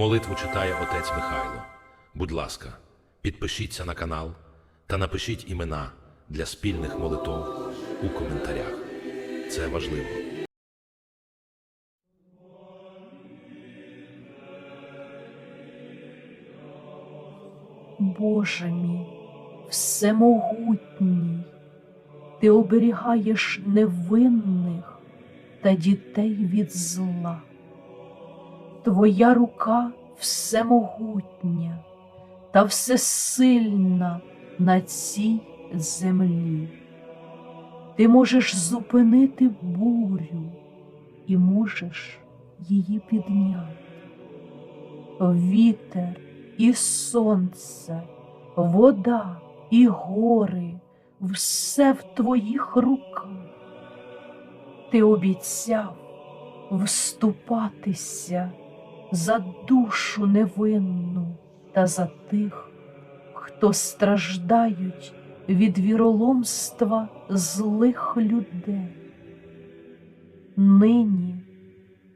Молитву читає отець Михайло. Будь ласка, підпишіться на канал та напишіть імена для спільних молитов у коментарях. Це важливо. Боже мій, всемогутній, ти оберігаєш невинних та дітей від зла. Твоя рука всемогутня та всесильна на цій землі. Ти можеш зупинити бурю і можеш її підняти. Вітер і сонце, вода і гори, все в твоїх руках. Ти обіцяв вступатися за душу невинну та за тих, хто страждають від віроломства злих людей. Нині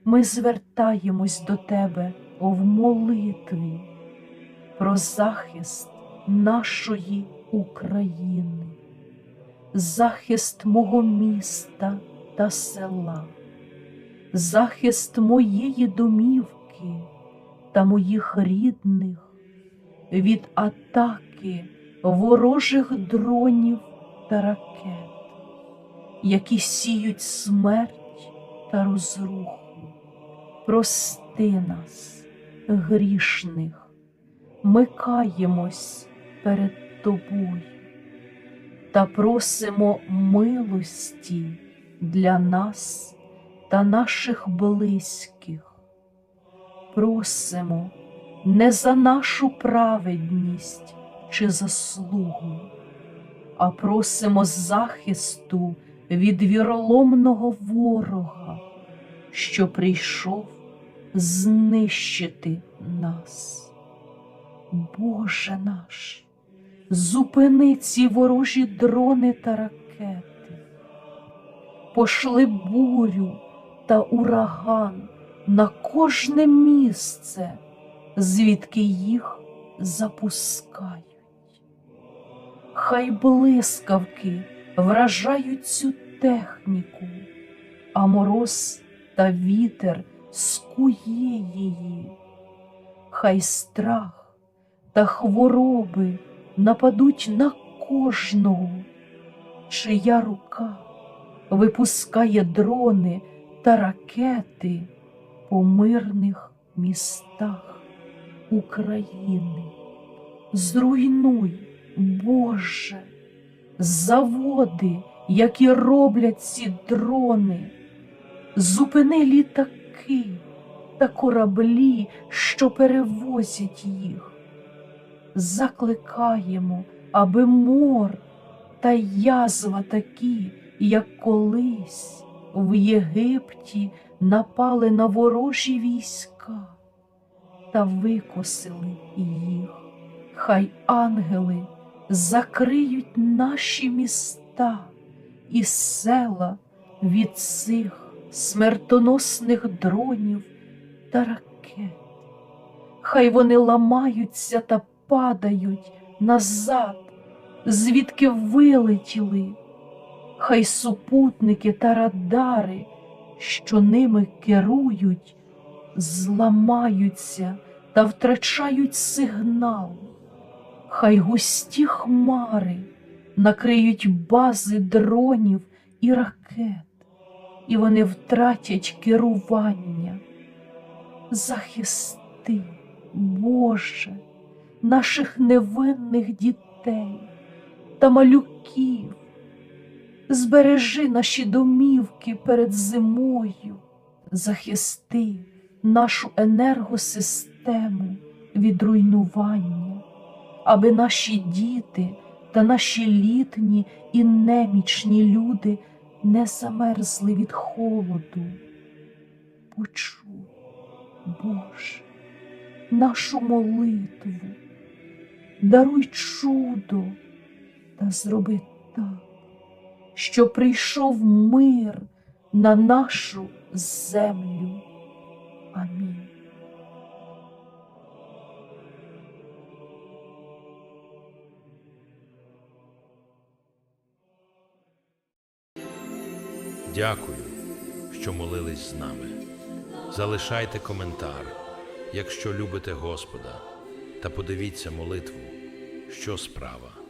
ми звертаємось до тебе в молитві про захист нашої України, захист мого міста та села, захист моєї домівки та моїх рідних від атаки ворожих дронів та ракет, які сіють смерть та розруху. Прости нас, грішних, ми каємось перед тобою та просимо милості для нас та наших близьких. Просимо не за нашу праведність чи заслугу, а просимо захисту від віроломного ворога, що прийшов знищити нас. Боже наш, зупини ці ворожі дрони та ракети, пошли бурю та ураган на кожне місце, звідки їх запускають. Хай блискавки вражають цю техніку, а мороз та вітер скує її. Хай страх та хвороби нападуть на кожного, чия рука випускає дрони та ракети по мирних містах України. Зруйнуй, Боже, заводи, які роблять ці дрони, зупини літаки та кораблі, що перевозять їх. Закликаємо, аби мор та язва такі, як колись в Єгипті напали на ворожі війська та викосили їх. Хай ангели закриють наші міста і села від цих смертоносних дронів та ракет. Хай вони ламаються та падають назад, звідки вилетіли. Хай супутники та радари, що ними керують, зламаються та втрачають сигнал. Хай густі хмари накриють бази дронів і ракет, і вони втратять керування. Захисти, Боже, наших невинних дітей та малюків, збережи наші домівки перед зимою, захисти нашу енергосистему від руйнування, аби наші діти та наші літні і немічні люди не замерзли від холоду. Почуй, Боже, нашу молитву, даруй чудо та зроби так, що прийшов мир на нашу землю. Амінь. Дякую, що молились з нами. Залишайте коментар, якщо любите Господа, та подивіться молитву, що справа.